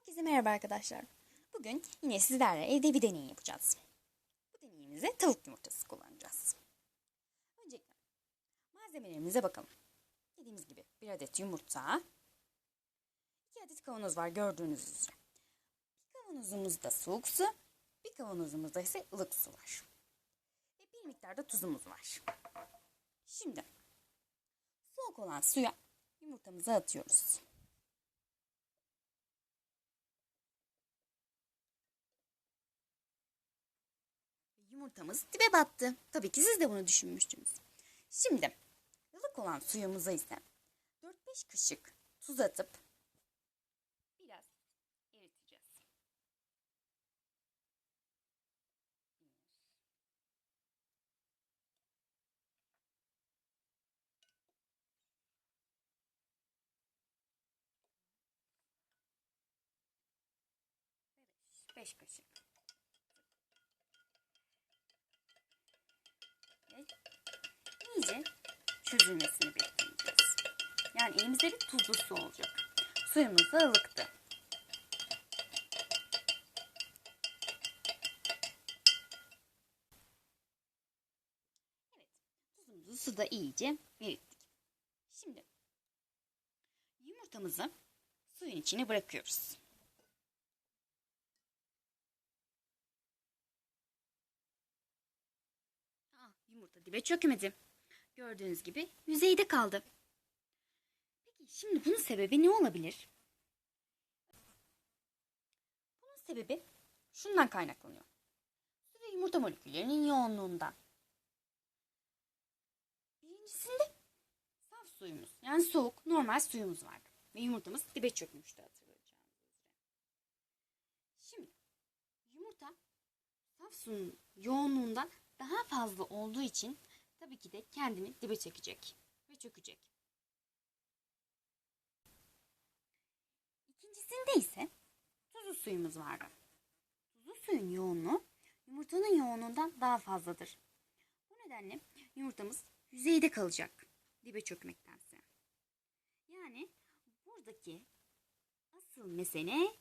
Herkese merhaba arkadaşlar. Bugün yine sizlerle evde bir deney yapacağız. Bu deneyimizde tavuk yumurtası kullanacağız. Öncelikle malzemelerimize bakalım. Dediğimiz gibi bir adet yumurta, iki adet kavanoz var gördüğünüz üzere. Bir kavanozumuzda soğuk su, bir kavanozumuzda ise ılık su var. Ve bir miktar da tuzumuz var. Şimdi soğuk olan suya yumurtamızı atıyoruz. Yumurtamız dibe battı. Tabii ki siz de bunu düşünmüştünüz. Şimdi ılık olan suyumuza ise 4-5 kaşık tuz atıp biraz eriteceğiz. Beş kaşık. İyice çözülmesini bekleyeceğiz. Yani elimizde bir tuzlu su olacak. Suyumuz da ılıktı. Evet, tuzumuzu suda iyice erittik. Şimdi yumurtamızı suyun içine bırakıyoruz. Ah, yumurta dibe çökmedi. Gördüğünüz gibi yüzeyde kaldı. Peki şimdi bunun sebebi ne olabilir? Bunun sebebi şundan kaynaklanıyor. Su ve yumurta moleküllerinin yoğunluğundan. Birincisinde saf suyumuz yani soğuk normal suyumuz vardı. Ve yumurtamız dibe çökmüştü hatırlayacağınız üzere. Şimdi yumurta saf suyun yoğunluğundan daha fazla olduğu için tabii ki de kendini dibe çekecek ve çökecek. İkincisinde ise tuzlu suyumuz vardı. Tuzlu suyun yoğunluğu yumurtanın yoğunluğundan daha fazladır. Bu nedenle yumurtamız yüzeyde kalacak dibe çökmektense. Yani buradaki asıl mesele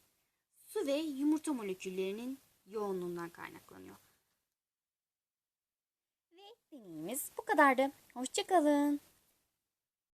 su ve yumurta moleküllerinin yoğunluğundan kaynaklanıyor. Deneyimiz bu kadardı. Hoşçakalın.